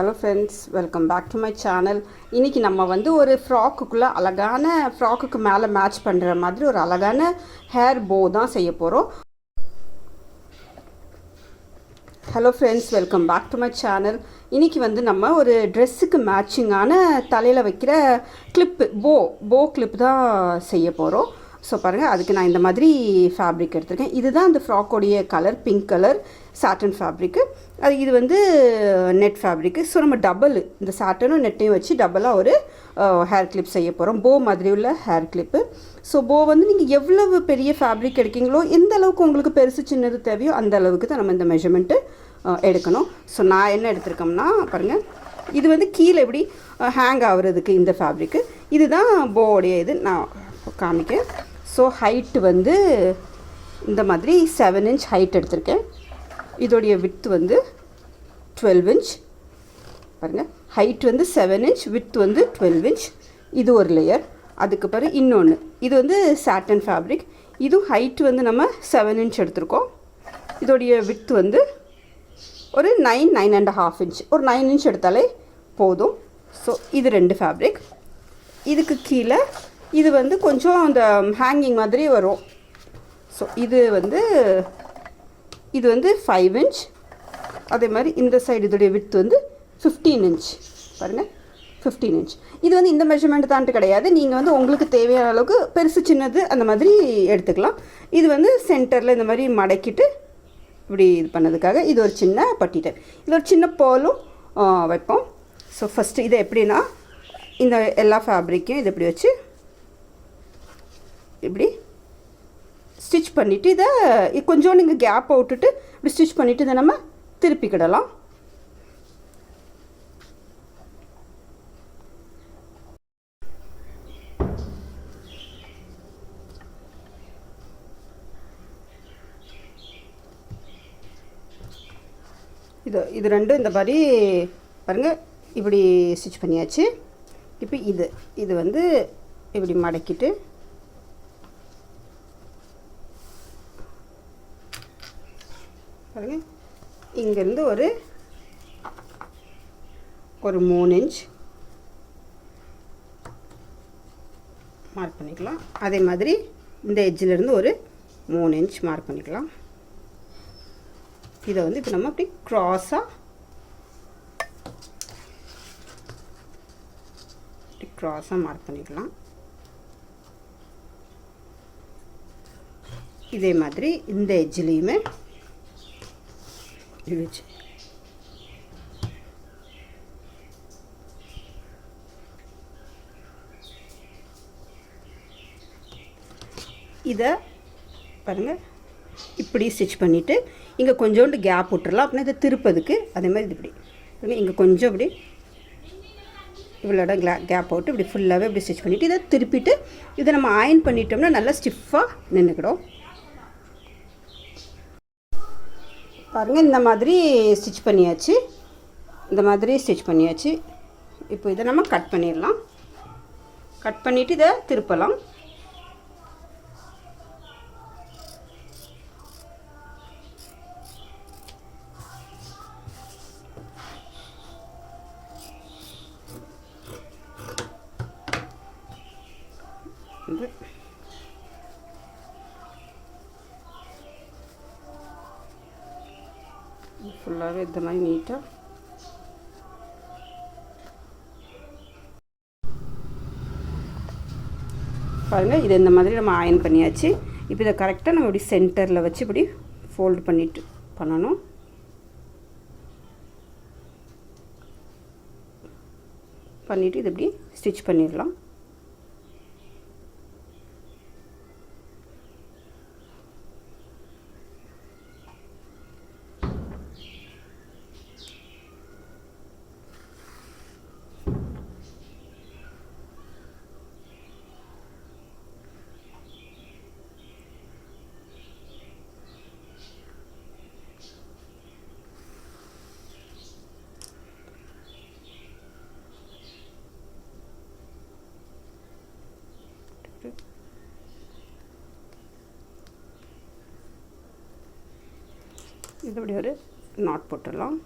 Hello friends welcome back to my channel இன்றைக்கி நம்ம வந்து ஒரு ஃப்ராக்குக்குள்ளே அழகான ஃப்ராக்குக்கு மேலே மேட்ச் பண்ணுற மாதிரி ஒரு அழகான ஹேர் போ தான் செய்ய போகிறோம் hello friends welcome back to my channel இன்றைக்கி வந்து நம்ம ஒரு ட்ரெஸ்ஸுக்கு மேட்சிங்கான தலையில் வைக்கிற கிளிப்பு போ போ கிளிப் தான் செய்ய போகிறோம் ஸோ பாருங்கள் அதுக்கு நான் இந்த மாதிரி ஃபேப்ரிக் எடுத்திருக்கேன். இதுதான் அந்த ஃப்ராக்கோடைய colour pink colour satin fabric அது இது வந்து நெட் ஃபேப்ரிக்கு ஸோ நம்ம டபுள் இந்த சாட்டனும் நெட்டையும் வச்சு டபுளாக ஒரு ஹேர் கிளிப் செய்ய போகிறோம் போ மாதிரி உள்ள ஹேர் கிளிப்பு ஸோ போ வந்து நீங்கள் எவ்வளவு பெரிய ஃபேப்ரிக் எடுக்கீங்களோ எந்த அளவுக்கு உங்களுக்கு பெருசு சின்னது தேவையோ அந்த அளவுக்கு தான் நம்ம இந்த மெஷர்மெண்ட்டு எடுக்கணும். ஸோ நான் என்ன எடுத்திருக்கோம்னா பாருங்கள் இது வந்து கீழே எப்படி ஹேங் ஆகுறதுக்கு இந்த ஃபேப்ரிக்கு இதுதான் போவுடைய இது. நான் காமிக்கேன் ஸோ ஹைட்டு வந்து இந்த மாதிரி செவன் இன்ச் ஹைட் எடுத்திருக்கேன். இதோடைய வித் வந்து டுவெல் இன்ச் பாருங்கள் ஹைட் வந்து செவன் இன்ச் வித் வந்து டுவெல் இன்ச் இது ஒரு லேயர் அதுக்கு பிறகு இன்னொன்று இது வந்து சாட்டன் ஃபேப்ரிக் இதுவும் ஹைட் வந்து நம்ம செவன் இன்ச் எடுத்திருக்கோம். இதோடைய வித் வந்து ஒரு nine nine and half inch ஒரு நைன் இன்ச் எடுத்தாலே போதும். ஸோ இது ரெண்டு ஃபேப்ரிக் இதுக்கு கீழே இது வந்து கொஞ்சம் அந்த ஹேங்கிங் மாதிரி வரும். ஸோ இது வந்து இது வந்து ஃபைவ் இன்ச் அதே மாதிரி இந்த சைடு இதோடைய வித் வந்து ஃபிஃப்டீன் இன்ச் பாருங்கள் ஃபிஃப்டீன் இன்ச் இது வந்து இந்த மெஷர்மெண்ட் தான்ட்டு கிடையாது. நீங்கள் வந்து உங்களுக்கு தேவையான அளவுக்கு பெருசு சின்னது அந்த மாதிரி எடுத்துக்கலாம். இது வந்து சென்டரில் இந்த மாதிரி மடக்கிட்டு இப்படி இது பண்ணதுக்காக இது ஒரு சின்ன பட்டி டைப் இது ஒரு சின்ன போலும் வைப்போம். ஸோ ஃபஸ்ட்டு இதை எப்படின்னா இந்த எல்லா ஃபேப்ரிக்கையும் இது இப்படி வச்சு இப்படி ஸ்டிச் பண்ணிவிட்டு இதை கொஞ்சம் நீங்கள் கேப்பை விட்டுட்டு இப்படி ஸ்டிச் பண்ணிவிட்டு இதை நம்ம திருப்பிக்கிடலாம் இது இது ரெண்டும் இந்த மாதிரி பாருங்கள் இப்படி ஸ்டிச் பண்ணியாச்சு. இப்போ இது இது வந்து இப்படி மடக்கிட்டு பாருங்கள் இங்கேருந்து ஒரு ஒரு மூணு இன்ச் மார்க் பண்ணிக்கலாம். அதே மாதிரி இந்த எஜ்ஜிலேருந்து ஒரு மூணு இன்ச் மார்க் பண்ணிக்கலாம். இதை வந்து இப்போ நம்ம அப்படி க்ராஸாக க்ராஸாக மார்க் பண்ணிக்கலாம். இதே மாதிரி இந்த எட்ஜ்லேயுமே வச்சு இதை பாருங்கள் இப்படி ஸ்டிச் பண்ணிவிட்டு இங்கே கொஞ்சோண்டு கேப் விட்டுறலாம். அப்படின்னா இதை திருப்பதுக்கு அதே மாதிரி இது இப்படி. இங்கே கொஞ்சம் இப்படி இவ்வளோட கிளா கேப் போட்டு இப்படி ஃபுல்லாகவே இப்படி ஸ்டிச் பண்ணிவிட்டு இதை திருப்பிட்டு இதை நம்ம அயன் பண்ணிட்டோம்னா நல்லா ஸ்டிஃபாக நின்றுக்கிடும் பாருங்கள் இந்த மாதிரி ஸ்டிச் பண்ணியாச்சு. இந்த மாதிரி ஸ்டிச் பண்ணியாச்சு. இப்போ இதை நம்ம கட் பண்ணிடலாம். கட் பண்ணிவிட்டு இதை திருப்பலாம். வந்து ஃபுல்லாகவே இந்த மாதிரி நீட்டாக பாருங்கள் இது இந்த மாதிரி நம்ம அயன் பண்ணியாச்சு. இப்போ இதை கரெக்டாக நம்ம இப்படி சென்டரில் வச்சு இப்படி ஃபோல்டு பண்ணிட்டு பண்ணணும். பண்ணிவிட்டு இது இப்படி ஸ்டிச் பண்ணிடலாம். இருக்குது இது இப்படி ஒரு நாட் போட்டுடலாம்.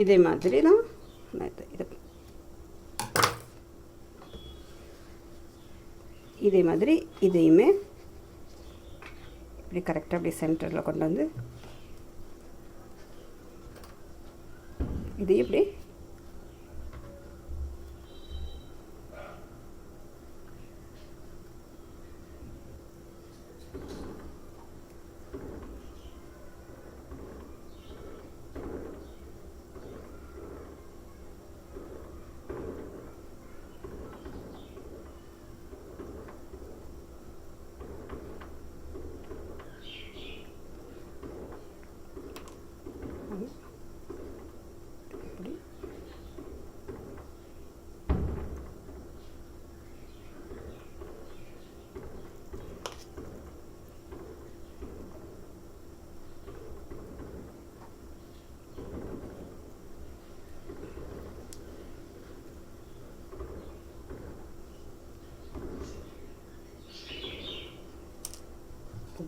இதே மாதிரி தான் இது. இதே மாதிரி இதையுமே இப்படி கரெக்டாக அப்படி சென்டரில் கொண்டு வந்து இதையும் இப்படி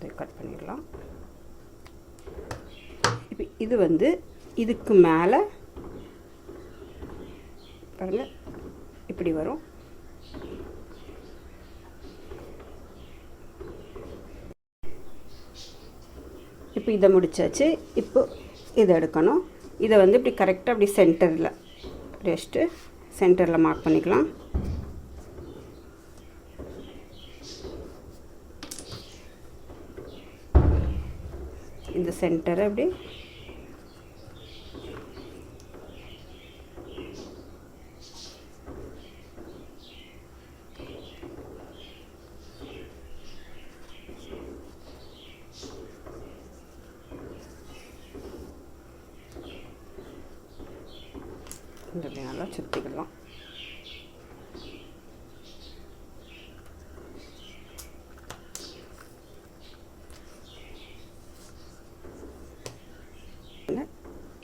வந்து கட் பண்ணிடலாம். இப்போ இது வந்து இதுக்கு மேலே பாருங்க இப்படி வரும். இப்போ இதை முடிச்சாச்சு. இப்போ இதை எடுக்கணும். இதை வந்து இப்படி கரெக்டாக அப்படி சென்டரில் ரெஸ்ட்டு சென்டரில் மார்க் பண்ணிக்கலாம். இந்த சென்டரை அப்படி இந்த இப்படி நல்லா சுற்றிக்கலாம்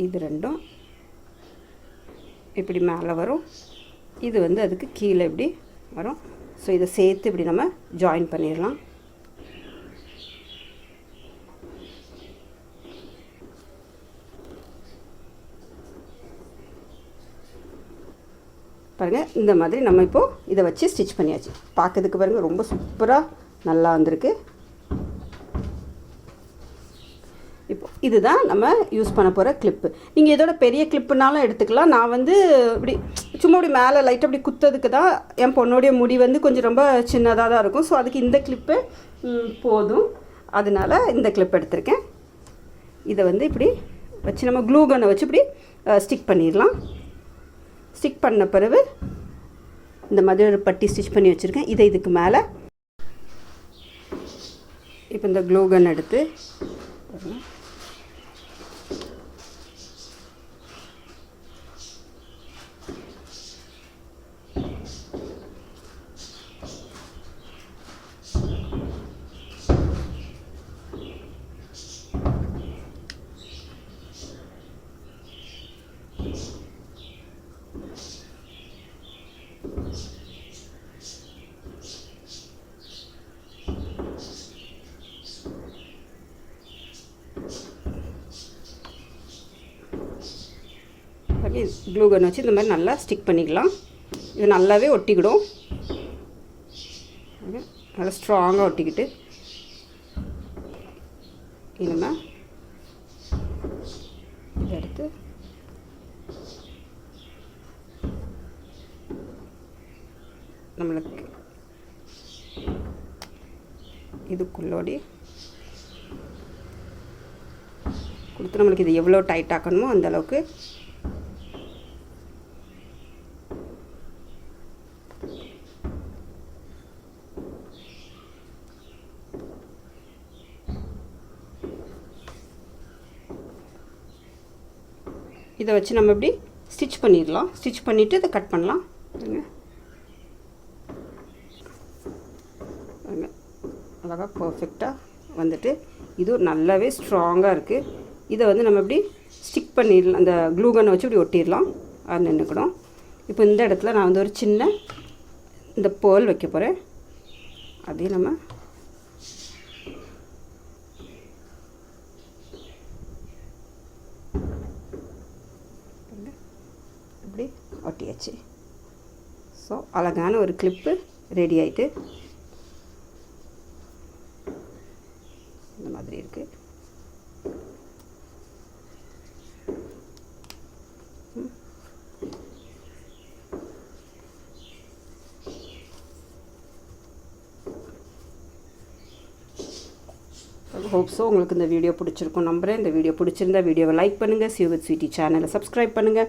இது ரெண்டும் இப்படி மேலே வரும். இது வந்து அதுக்கு கீழே இப்படி வரும். ஸோ இதை சேர்த்து இப்படி நம்ம ஜாயின் பண்ணிடலாம். பாருங்கள் இந்த மாதிரி நம்ம இப்போது இதை வச்சு ஸ்டிச் பண்ணியாச்சு. பார்க்கறதுக்கு பாருங்கள் ரொம்ப சூப்பராக நல்லா வந்திருக்கு இப்போ இதுதான் நம்ம யூஸ் பண்ண போகிற கிளிப்பு நீங்கள் இதோட பெரிய கிளிப்புனாலும் எடுத்துக்கலாம். நான் வந்து இப்படி சும்மா அப்படி மேலே லைட்டாக அப்படி குத்ததுக்கு தான் என் பொண்ணுடைய முடி வந்து கொஞ்சம் ரொம்ப சின்னதாக தான் இருக்கும். ஸோ அதுக்கு இந்த கிளிப்பு போதும். அதனால இந்த கிளிப் எடுத்திருக்கேன். இதை வந்து இப்படி வச்சு நம்ம க்ளூ கன்னை வச்சு இப்படி ஸ்டிக் பண்ணிடலாம். ஸ்டிக் பண்ண பிறகு இந்த மாதிரி ஒரு பட்டி ஸ்டிச் பண்ணி வச்சுருக்கேன். இதை இதுக்கு மேலே. இப்போ இந்த க்ளூ கன் எடுத்து க்ளூகன் வச்சு இந்த மாதிரி நல்லா ஸ்டிக் பண்ணிக்கலாம். இது நல்லாவே ஒட்டிக்கிடும். நல்லா ஸ்ட்ராங்காக ஒட்டிக்கிட்டு. இனிமே இதை எடுத்து நம்மளுக்கு இதுக்குள்ளோடி கொடுத்து நம்மளுக்கு இது எவ்வளோ டைட் ஆக்கணுமோ அந்த இதை வச்சு நம்ம இப்படி ஸ்டிச் பண்ணிடலாம். ஸ்டிச் பண்ணிவிட்டு இதை கட் பண்ணலாம். அழகாக பர்ஃபெக்டாக வந்துட்டு இது நல்லாவே ஸ்ட்ராங்காக இருக்குது இதை வந்து நம்ம இப்படி ஸ்டிக் பண்ணிடலாம். அந்த க்ளூகனை வச்சு இப்படி ஒட்டிடலாம். அது நின்றுக்கணும் இப்போ இந்த இடத்துல நான் வந்து ஒரு சின்ன இந்த பேர்ல் வைக்க போகிறேன் அதையும் நம்ம ஒட்டியாச்சு. ஸோ அழகான ஒரு கிளிப்பு ரெடி ஆயிட்டு இந்த மாதிரி இருக்குது ஹோப்ஸோ உங்களுக்கு இந்த வீடியோ பிடிச்சிருக்கும். நம்புகிறேன் இந்த வீடியோ பிடிச்சிருந்தா வீடியோவை லைக் பண்ணுங்கள் சிவத் ஸ்வீட்டி சேனலை சப்ஸ்கிரைப் பண்ணுங்கள்